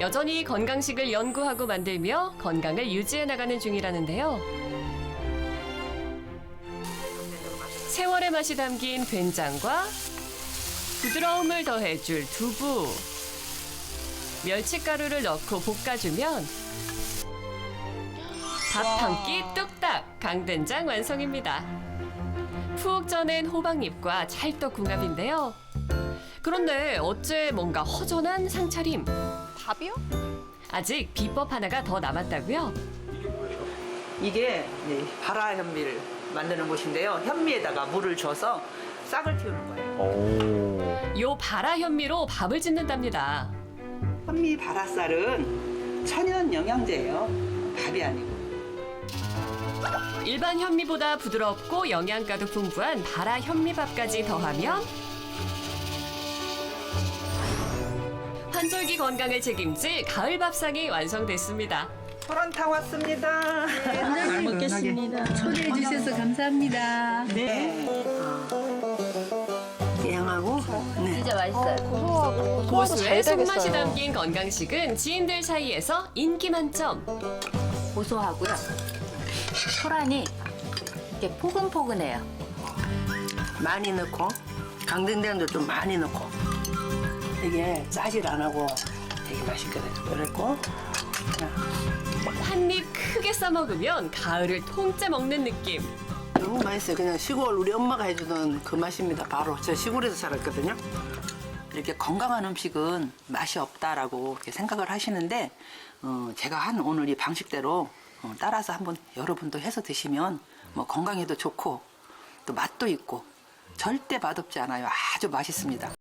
여전히 건강식을 연구하고 만들며 건강을 유지해 나가는 중이라는데요. 세월의 맛이 담긴 된장과 부드러움을 더해줄 두부, 멸치가루를 넣고 볶아주면 밥 한 끼 뚝딱 강된장 완성입니다. 푹 쪄낸 호박잎과 찰떡궁합인데요. 그런데 어째 뭔가 허전한 상차림. 밥이요? 아직 비법 하나가 더 남았다고요? 이게 네, 발화 현미를 만드는 곳인데요. 현미에다가 물을 줘서 싹을 틔우는 거예요. 오. 요 발화 현미로 밥을 짓는답니다. 현미 발화쌀은 천연 영양제예요. 밥이 아니고. 일반 현미보다 부드럽고 영양가도 풍부한 발화 현미밥까지 더하면 환절기 건강을 책임질 가을 밥상이 완성됐습니다. 소란탕 왔습니다. 잘 먹겠습니다. 초대해 주셔서 감사합니다. 네. 양하고 네. 진짜 맛있어요. 고소하고 고수의 손맛이 담긴 건강식은 지인들 사이에서 인기 만점. 고소하고요. 소란이 이렇게 포근포근해요. 많이 넣고 강된장도 좀 많이 넣고 이게 짜질 안 하고 되게 맛있거든요. 그랬고 한 입 크게 싸먹으면 가을을 통째 먹는 느낌. 너무 맛있어요. 그냥 시골 우리 엄마가 해주던 그 맛입니다. 바로 저 시골에서 자랐거든요. 이렇게 건강한 음식은 맛이 없다라고 이렇게 생각을 하시는데 어, 제가 한 오늘 이 방식대로 어, 따라서 한번 여러분도 해서 드시면 뭐 건강에도 좋고 또 맛도 있고 절대 맛없지 않아요. 아주 맛있습니다.